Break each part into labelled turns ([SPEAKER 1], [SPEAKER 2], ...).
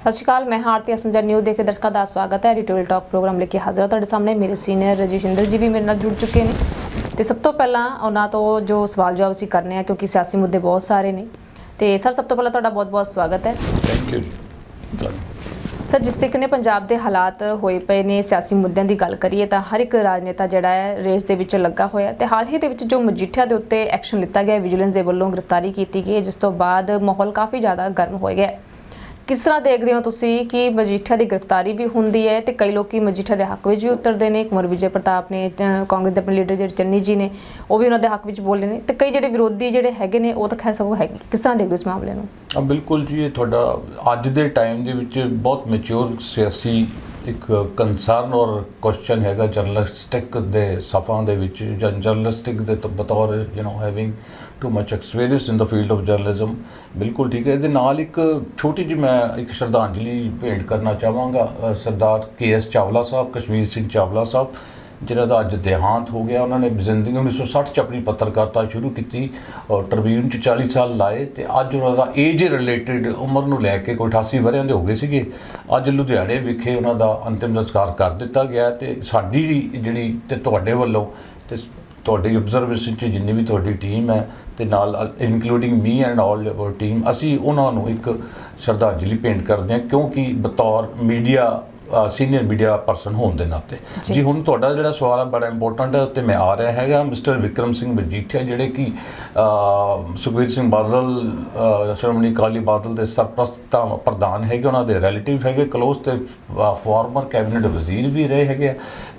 [SPEAKER 1] ਸਤਿ ਸ਼੍ਰੀ ਅਕਾਲ ਮੈਂ ਹਾਰਤੀ ਅਸਮਜਰ ਨਿਊ ਦੇਖ ਕੇ ਦਰਸ਼ਕਾਂ ਦਾ ਸਵਾਗਤ ਹੈ। ਐਡੀਟੋਰੀਅਲ ਟਾਕ ਪ੍ਰੋਗਰਾਮ ਲੈ ਕੇ ਹਾਜ਼ਰ ਹਾਂ ਤੁਹਾਡੇ ਸਾਹਮਣੇ। ਮੇਰੇ ਸੀਨੀਅਰ ਰਜਿਸ਼ਿੰਦਰ ਜੀ ਵੀ ਮੇਰੇ ਨਾਲ ਜੁੜ ਚੁੱਕੇ ਨੇ ਤੇ ਸਭ ਤੋਂ ਪਹਿਲਾਂ ਉਹਨਾਂ ਤੋਂ ਜੋ ਸਵਾਲ ਜਵਾਬ ਅਸੀਂ ਕਰਨੇ ਆ ਕਿਉਂਕਿ ਸਿਆਸੀ ਮੁੱਦੇ ਬਹੁਤ ਸਾਰੇ ਨੇ। ਤੇ ਸਰ ਸਭ ਤੋਂ ਪਹਿਲਾਂ ਤੁਹਾਡਾ ਬਹੁਤ-ਬਹੁਤ ਸਵਾਗਤ ਹੈ।
[SPEAKER 2] ਥੈਂਕ ਯੂ
[SPEAKER 1] ਸਰ ਜਿਸ ਤਰੀਕੇ ਨੇ ਪੰਜਾਬ ਦੇ ਹਾਲਾਤ ਹੋਏ ਪਏ ਨੇ ਸਿਆਸੀ ਮੁੱਦਿਆਂ ਦੀ ਗੱਲ ਕਰੀਏ ਤਾਂ ਹਰ ਇੱਕ ਰਾਜਨੇਤਾ ਜਿਹੜਾ ਹੈ ਰੇਸ ਦੇ ਵਿੱਚ ਲੱਗਾ ਹੋਇਆ ਤੇ ਹਾਲ ਹੀ ਦੇ ਵਿੱਚ ਜੋ ਮਜੀਠੀਆ ਦੇ ਉੱਤੇ ਐਕਸ਼ਨ ਲਿੱਤਾ ਗਿਆ ਵਿਜੀਲੈਂਸ ਦੇ ਵੱਲੋਂ ਗ੍ਰਿਫਤਾਰੀ ਕੀਤੀ ਗਈ ਜਿਸ ਤੋਂ ਬਾਅਦ ਮਾਹੌਲ ਕਾਫੀ ਜ਼ਿਆਦਾ ਗਰਮ ਹੋ ਗਿਆ ਹੈ। ਕਿਸ ਤਰ੍ਹਾਂ ਦੇਖਦੇ ਹੋ ਤੁਸੀਂ ਕਿ ਮਜੀਠਾ ਦੀ ਗ੍ਰਿਫਤਾਰੀ ਵੀ ਹੁੰਦੀ ਹੈ ਤੇ ਕਈ ਲੋਕੀ ਮਜੀਠਾ ਦੇ ਹੱਕ ਵਿੱਚ ਵੀ ਉਤਰਦੇ ਨੇ? ਕੁਮਰ ਵਿਜੇ ਪ੍ਰਤਾਪ ਨੇ ਕਾਂਗਰਸ ਦੇ ਆਪਣੇ ਲੀਡਰ ਜਿਹੜੇ ਚੰਨੀ ਜੀ ਨੇ, ਉਹ ਵੀ ਉਹਨਾਂ ਦੇ ਹੱਕ ਵਿੱਚ ਬੋਲੇ ਨੇ ਤੇ ਕਈ ਜਿਹੜੇ ਵਿਰੋਧੀ ਜਿਹੜੇ ਹੈਗੇ ਨੇ, ਉਹ ਤਾਂ ਖੈਰ ਸਭ ਹੈਗੇ ਕਿਸ ਤਰ੍ਹਾਂ ਦੇਖਦੇ ਹੋ ਇਸ ਮਾਮਲੇ ਨੂੰ?
[SPEAKER 2] ਆ ਬਿਲਕੁਲ ਜੀ, ਇਹ ਤੁਹਾਡਾ ਅੱਜ ਦੇ ਟਾਈਮ ਦੇ ਵਿੱਚ ਬਹੁਤ ਮੈਚੁਰ ਸਿਆਸੀ ਇੱਕ ਕੰਸਰਨ ਔਰ ਕੁਐਸਚਨ ਹੈਗਾ ਜਰਨਲਿਸਟਿਕ ਦੇ ਸਫਾਂ ਦੇ ਵਿੱਚ ਜਾਂ ਜਰਨਲਿਸਟਿਕ ਦੇ ਬਤੌਰ you know having too much experience in the field of journalism ਬਿਲਕੁਲ ਠੀਕ ਹੈ ਇਹਦੇ ਨਾਲ ਇੱਕ ਛੋਟੀ ਜਿਹੀ ਮੈਂ ਇੱਕ ਸ਼ਰਧਾਂਜਲੀ ਭੇਂਟ ਕਰਨਾ ਚਾਹਾਂਗਾ ਸਰਦਾਰ ਕੇ ਐਸ ਚਾਵਲਾ ਸਾਹਿਬ ਕਸ਼ਮੀਰ ਸਿੰਘ ਚਾਵਲਾ ਸਾਹਿਬ ਜਿਹਨਾਂ ਦਾ ਅੱਜ ਦੇਹਾਂਤ ਹੋ ਗਿਆ ਉਹਨਾਂ ਨੇ ਜ਼ਿੰਦਗੀ 1960 ਚ ਆਪਣੀ ਪੱਤਰਕਾਰਤਾ ਸ਼ੁਰੂ ਕੀਤੀ ਔਰ ਟ੍ਰਿਬਿਊਨ ਚ 40 ਸਾਲ ਲਾਏ ਤੇ ਅੱਜ ਉਹਨਾਂ ਦਾ ਏਜ ਰਿਲੇਟਡ ਉਮਰ ਨੂੰ ਲੈ ਕੇ ਕੋਈ 88 ਵਰ੍ਹਿਆਂ ਦੇ ਹੋ ਗਏ ਸੀਗੇ ਅੱਜ ਲੁਧਿਆਣੇ ਵਿਖੇ ਉਹਨਾਂ ਦਾ ਅੰਤਿਮ ਸੰਸਕਾਰ ਕਰ ਦਿੱਤਾ ਗਿਆ ਤੇ ਸਾਡੀ ਜਿਹੜੀ ਤੇ ਤੁਹਾਡੇ ਵੱਲੋਂ ਤੇ ਤੁਹਾਡੀ ਆਬਜ਼ਰਵੇਸ਼ਨ ਚ ਜਿੰਨੀ ਵੀ ਤੁਹਾਡੀ ਟੀਮ ਹੈ ਤੇ ਨਾਲ including me and all your team ਅਸੀਂ ਉਹਨਾਂ ਨੂੰ ਇੱਕ ਸ਼ਰਧਾਂਜਲੀ ਭੇਂਟ ਕਰਦੇ ਹਾਂ ਕਿਉਂਕਿ ਬਤੌਰ ਮੀਡੀਆ ਸੀਨੀਅਰ ਮੀਡੀਆ ਪਰਸਨ ਹੋਣ ਦੇ ਨਾਤੇ
[SPEAKER 1] ਜੀ।
[SPEAKER 2] ਹੁਣ ਤੁਹਾਡਾ ਜਿਹੜਾ ਸਵਾਲ ਹੈ ਬੜਾ ਇੰਪੋਰਟੈਂਟ ਹੈ ਉੱਤੇ ਮੈਂ ਆ ਰਿਹਾ ਹੈਗਾ ਮਿਸਟਰ ਵਿਕਰਮ ਸਿੰਘ ਮਜੀਠੀਆ ਜਿਹੜੇ ਕਿ ਅਹ, ਸੁਖਬੀਰ ਸਿੰਘ ਬਾਦਲ ਸ਼੍ਰੋਮਣੀ ਅਕਾਲੀ ਬਾਦਲ ਦੇ ਸਰਪ੍ਰਸਤ ਪ੍ਰਧਾਨ ਹੈਗੇ ਉਹਨਾਂ ਦੇ ਰਿਲੇਟਿਵ ਹੈਗੇ ਕਲੋਜ਼ ਤੇ ਫਾਰਮਰ ਕੈਬਨਿਟ ਵਜ਼ੀਰ ਵੀ ਰਹੇ ਹੈਗੇ।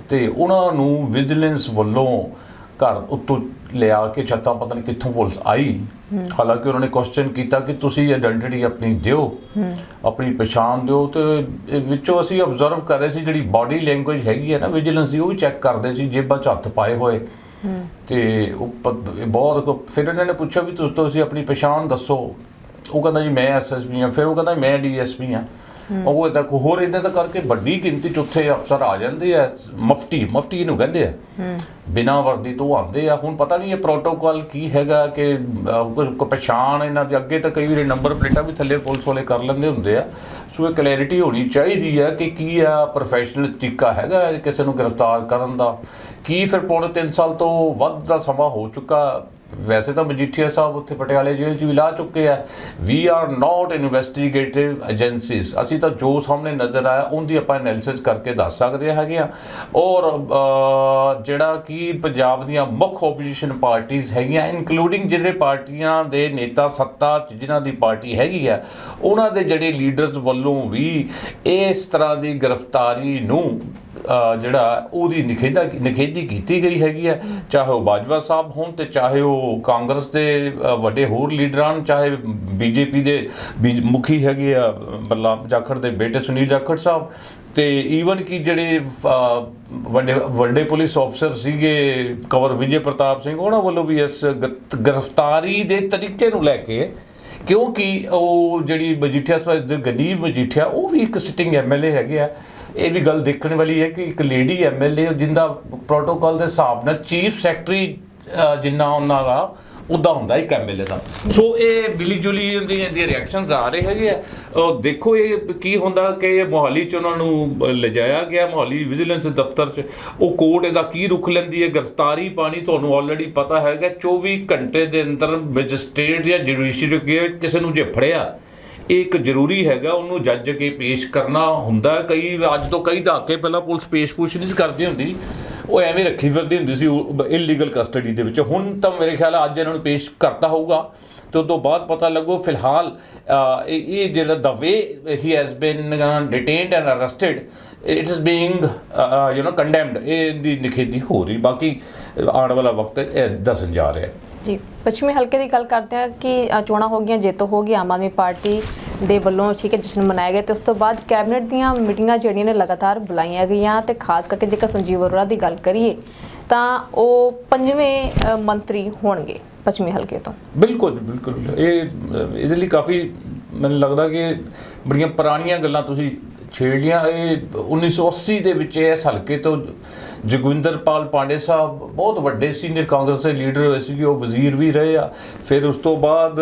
[SPEAKER 2] ਤੇ ਉਹਨਾਂ ਨੂੰ ਵਿਜੀਲੈਂਸ ਵੱਲੋਂ ਘਰ ਉੱਤੋਂ ਲਿਆ ਕੇ ਛੱਤਾਂ ਪਤਾ ਨਹੀਂ ਕਿੱਥੋਂ ਪੁਲਿਸ ਆਈ। ਹਾਲਾਂਕਿ ਉਹਨਾਂ ਨੇ ਕੁਐਸਚਨ ਕੀਤਾ ਕਿ ਤੁਸੀਂ ਆਇਡੈਂਟੀਟੀ ਆਪਣੀ ਦਿਓ, ਆਪਣੀ ਪਛਾਣ ਦਿਓ ਤੇ ਵਿੱਚੋਂ ਅਸੀਂ ਆਬਜ਼ਰਵ ਕਰ ਰਹੇ ਸੀ ਜਿਹੜੀ ਬਾਡੀ ਲੈਂਗੁਏਜ ਹੈਗੀ ਹੈ ਨਾ ਵਿਜੀਲੈਂਸ ਦੀ, ਉਹ ਵੀ ਚੈੱਕ ਕਰਦੇ ਸੀ, ਜੇਬਾਂ 'ਚ ਹੱਥ ਪਾਏ ਹੋਏ। ਤੇ ਉਹ ਬਹੁਤ ਫਿਰ ਇਹਨਾਂ ਨੇ ਪੁੱਛਿਆ ਵੀ ਤੁਸੀਂ ਤੁਸੀਂ ਆਪਣੀ ਪਛਾਣ ਦੱਸੋ। ਉਹ ਕਹਿੰਦਾ ਜੀ ਮੈਂ ਐਸਐਸਪੀ ਹਾਂ, ਫਿਰ ਉਹ ਕਹਿੰਦਾ ਮੈਂ ਡੀਐਸਪੀ ਹਾਂ। ਉਹ ਇਹਦਾ ਹੋਰ ਇਹਨਾਂ ਦਾ ਕਰਕੇ ਵੱਡੀ ਗਿਣਤੀ ਚ ਉੱਥੇ ਅਫਸਰ ਆ ਜਾਂਦੇ ਆ ਮਫਤੀ ਮਫਤੀ ਨੂੰ ਕਹਿੰਦੇ ਆ। ਬਿਨਾਂ ਵਰਦੀ ਤੋਂ ਆਉਂਦੇ ਆ। ਹੁਣ ਪਤਾ ਨਹੀਂ ਇਹ ਪ੍ਰੋਟੋਕਾਲ ਕੀ ਹੈਗਾ ਕਿ ਅਹ, ਕੁਝ ਕੁ ਪਛਾਣ ਇਹਨਾਂ ਦੇ ਅੱਗੇ ਤਾਂ ਕਈ ਵਾਰੀ ਨੰਬਰ ਪਲੇਟਾਂ ਵੀ ਥੱਲੇ ਪੁਲਿਸ ਵਾਲੇ ਕਰ ਲੈਂਦੇ ਹੁੰਦੇ ਆ। ਸੋ ਇਹ ਕਲੈਰਿਟੀ ਹੋਣੀ ਚਾਹੀਦੀ ਹੈ ਕਿ ਕੀ ਆ ਪ੍ਰੋਫੈਸ਼ਨਲ ਤਰੀਕਾ ਹੈਗਾ ਕਿਸੇ ਨੂੰ ਗ੍ਰਿਫਤਾਰ ਕਰਨ ਦਾ। ਕੀ ਫਿਰ ਪੌਣੇ 3 ਸਾਲ ਤੋਂ ਵੱਧ ਦਾ ਸਮਾਂ ਹੋ ਚੁੱਕਾ? ਵੈਸੇ ਤਾਂ ਮਜੀਠੀਆ ਸਾਹਿਬ ਉੱਥੇ ਪਟਿਆਲੇ ਜੇਲ੍ਹ 'ਚ ਵੀ ਲਾ ਚੁੱਕੇ ਆ। We are not investigative agencies ਅਸੀਂ ਤਾਂ ਜੋ ਸਾਹਮਣੇ ਨਜ਼ਰ ਆਇਆ, ਉਹਦੀ ਆਪਾਂ ਐਨਾਲਿਸਿਸ ਕਰਕੇ ਦੱਸ ਸਕਦੇ ਹੈਗੇ ਆ। ਔਰ ਜਿਹੜਾ ਕਿ ਪੰਜਾਬ ਦੀਆਂ ਮੁੱਖ ਆਪੋਜੀਸ਼ਨ ਪਾਰਟੀਆਂ ਹੈਗੀਆਂ ਇਨਕਲੂਡਿੰਗ ਜਿਹੜੇ ਪਾਰਟੀਆਂ ਦੇ ਨੇਤਾ ਸੱਤਾ 'ਚ ਜਿਨ੍ਹਾਂ ਦੀ ਪਾਰਟੀ ਹੈਗੀ ਆ, ਉਹਨਾਂ ਦੇ ਜਿਹੜੇ ਲੀਡਰਸ ਵੱਲੋਂ ਵੀ ਇਸ ਤਰ੍ਹਾਂ ਦੀ ਗ੍ਰਿਫਤਾਰੀ ਨੂੰ ਜਿਹੜਾ ਉਹਦੀ ਨਿਖੇਧਾ ਨਿਖੇਧੀ ਕੀਤੀ ਗਈ ਹੈਗੀ ਹੈ। ਚਾਹੇ ਉਹ ਬਾਜਵਾ ਸਾਹਿਬ ਹੋਣ ਤੇ ਚਾਹੇ ਉਹ ਕਾਂਗਰਸ ਦੇ ਵੱਡੇ ਹੋਰ ਲੀਡਰਾਂ ਚਾਹੇ ਬੀਜੇਪੀ ਦੇ ਬੀਜ- ਮੁਖੀ ਹੈਗੇ ਆ ਬਲਰਾਮ ਜਾਖੜ ਦੇ ਬੇਟੇ ਸੁਨੀਲ ਜਾਖੜ ਸਾਹਿਬ ਤੇ ਈਵਨ ਕਿ ਜਿਹੜੇ ਵੱਡੇ ਵੱਡੇ ਪੁਲਿਸ ਅਫਸਰ ਸੀਗੇ, ਕਵਰ ਵਿਜੇ ਪ੍ਰਤਾਪ ਸਿੰਘ, ਉਹਨਾਂ ਵੱਲੋਂ ਵੀ ਇਸ ਗ੍ਰਿਫਤਾਰੀ ਦੇ ਤਰੀਕੇ ਨੂੰ ਲੈ ਕੇ ਕਿਉਂਕਿ ਉਹ ਜਿਹੜੀ ਮਜੀਠੀਆ ਸਾਹਿਬ ਗਨੀਵ ਮਜੀਠੀਆ, ਉਹ ਵੀ ਇੱਕ ਸਿਟਿੰਗ ਐਮਐਲਏ ਹੈਗੇ ਆ। ਇਹ ਵੀ ਗੱਲ ਦੇਖਣ ਵਾਲੀ ਹੈ ਕਿ ਇੱਕ ਲੇਡੀ ਐਮਐਲਏ ਜਿੰਦਾ ਪ੍ਰੋਟੋਕਾਲ ਦੇ ਹਿਸਾਬ ਨਾਲ ਚੀਫ ਸੈਕਟਰੀ ਜਿੰਨਾ ਉਹਨਾਂ ਦਾ ਉਦਾਂ ਹੁੰਦਾ ਇੱਕ ਐਮਐਲਏ ਦਾ। ਸੋ ਇਹ ਬਿਲੀ ਜੁਲੀ ਦੀ ਦੀ ਰਿਐਕਸ਼ਨਸ ਆ ਰਹੇ ਹੈਗੇ ਆ। ਉਹ ਦੇਖੋ ਇਹ ਕੀ ਹੁੰਦਾ ਕਿ ਮੋਹਾਲੀ ਚ ਉਹਨਾਂ ਨੂੰ ਲਿਜਾਇਆ ਗਿਆ, ਮੋਹਾਲੀ ਵਿਜੀਲੈਂਸ ਦਫ਼ਤਰ ਚ। ਉਹ ਕੋਰਟ ਇਹਦਾ ਕੀ ਰੁਖ ਲੈਂਦੀ ਹੈ? ਗ੍ਰਿਫਤਾਰੀ ਪਾਣੀ ਤੁਹਾਨੂੰ ਆਲਰੇਡੀ ਪਤਾ ਹੈਗਾ। 24 ਘੰਟੇ ਦੇ ਅੰਦਰ ਮੈਜਿਸਟ੍ਰੇਟ ਜਾਂ ਜੁਡੀਸ਼ੀਅਰੀ ਕਿਸੇ ਨੂੰ ਜੇ ਫੜਿਆ ਇਹ ਇੱਕ ਜ਼ਰੂਰੀ ਹੈਗਾ ਉਹਨੂੰ ਜੱਜ ਕੇ ਪੇਸ਼ ਕਰਨਾ ਹੁੰਦਾ ਕਈ ਅੱਜ ਤੋਂ ਕਈ ਦਹਾਕੇ ਪਹਿਲਾਂ ਪੁਲਿਸ ਪੇਸ਼-ਪੂਛ ਨਹੀਂ ਸੀ ਕਰਦੀ ਹੁੰਦੀ। ਉਹ ਐਵੇਂ ਰੱਖੀ ਫਿਰਦੀ ਹੁੰਦੀ ਸੀ ਇਲੀਗਲ ਕਸਟਡੀ ਦੇ ਵਿੱਚ। ਹੁਣ ਤਾਂ ਮੇਰੇ ਖਿਆਲ ਅੱਜ ਇਹਨਾਂ ਨੂੰ ਪੇਸ਼ ਕਰਤਾ ਹੋਊਗਾ ਤੇ ਉਸ ਤੋਂ ਬਾਅਦ ਪਤਾ ਲੱਗੋ, ਫਿਲਹਾਲ ਇਹ ਇਹ ਜਿਹੜਾ the way he has been detained and arrested it is being you know condemned ਇਹ ਦੀ ਨਿਖੇਧੀ ਹੋ ਰਹੀ। ਬਾਕੀ ਆਉਣ ਵਾਲਾ ਵਕਤ ਦੱਸਣ ਜਾ ਰਿਹਾ ਹੈ।
[SPEAKER 1] ਜੀ, ਪੱਛਮੀ ਹਲਕੇ ਦੀ ਗੱਲ ਕਰਦੇ ਹਾਂ ਕਿ ਚੋਣਾਂ ਹੋ ਗਈਆਂ, ਜੇਤੂ ਹੋ ਗਈ, ਆਮ ਆਦਮੀ ਪਾਰਟੀ ਦੇ ਵੱਲੋਂ ਠੀਕ ਹੈ ਜਸ਼ਨ ਮਨਾਇਆ ਗਿਆ ਤੇ ਉਸ ਤੋਂ ਬਾਅਦ ਕੈਬਨਿਟ ਦੀਆਂ ਮੀਟਿੰਗਾਂ ਜਿਹੜੀਆਂ ਨੇ ਲਗਾਤਾਰ ਬੁਲਾਈਆਂ ਗਈਆਂ ਤੇ ਖਾਸ ਕਰਕੇ ਜੇਕਰ ਸੰਜੀਵ ਅਰੋੜਾ ਦੀ ਗੱਲ ਕਰੀਏ, ਤਾਂ ਉਹ ਪੰਜਵੇਂ ਮੰਤਰੀ ਹੋਣਗੇ ਪੱਛਮੀ ਹਲਕੇ ਤੋਂ।
[SPEAKER 2] ਬਿਲਕੁਲ ਬਿਲਕੁਲ। ਇਹ ਇਹਦੇ ਲਈ ਕਾਫੀ ਮੈਨੂੰ ਲੱਗਦਾ ਕਿ ਬੜੀਆਂ ਪੁਰਾਣੀਆਂ ਗੱਲਾਂ ਤੁਸੀਂ ਛੇੜ ਲਿਆ ਇਹ 1980 ਦੇ ਵਿੱਚ ਇਸ ਹਲਕੇ ਤੋਂ ਜਗਵਿੰਦਰਪਾਲ ਪਾਂਡੇ ਸਾਹਿਬ ਬਹੁਤ ਵੱਡੇ ਸੀਨੀਅਰ ਕਾਂਗਰਸ ਦੇ ਲੀਡਰ ਹੋਏ ਸੀਗੇ ਉਹ ਵਜ਼ੀਰ ਵੀ ਰਹੇ ਆ। ਫਿਰ ਉਸ ਤੋਂ ਬਾਅਦ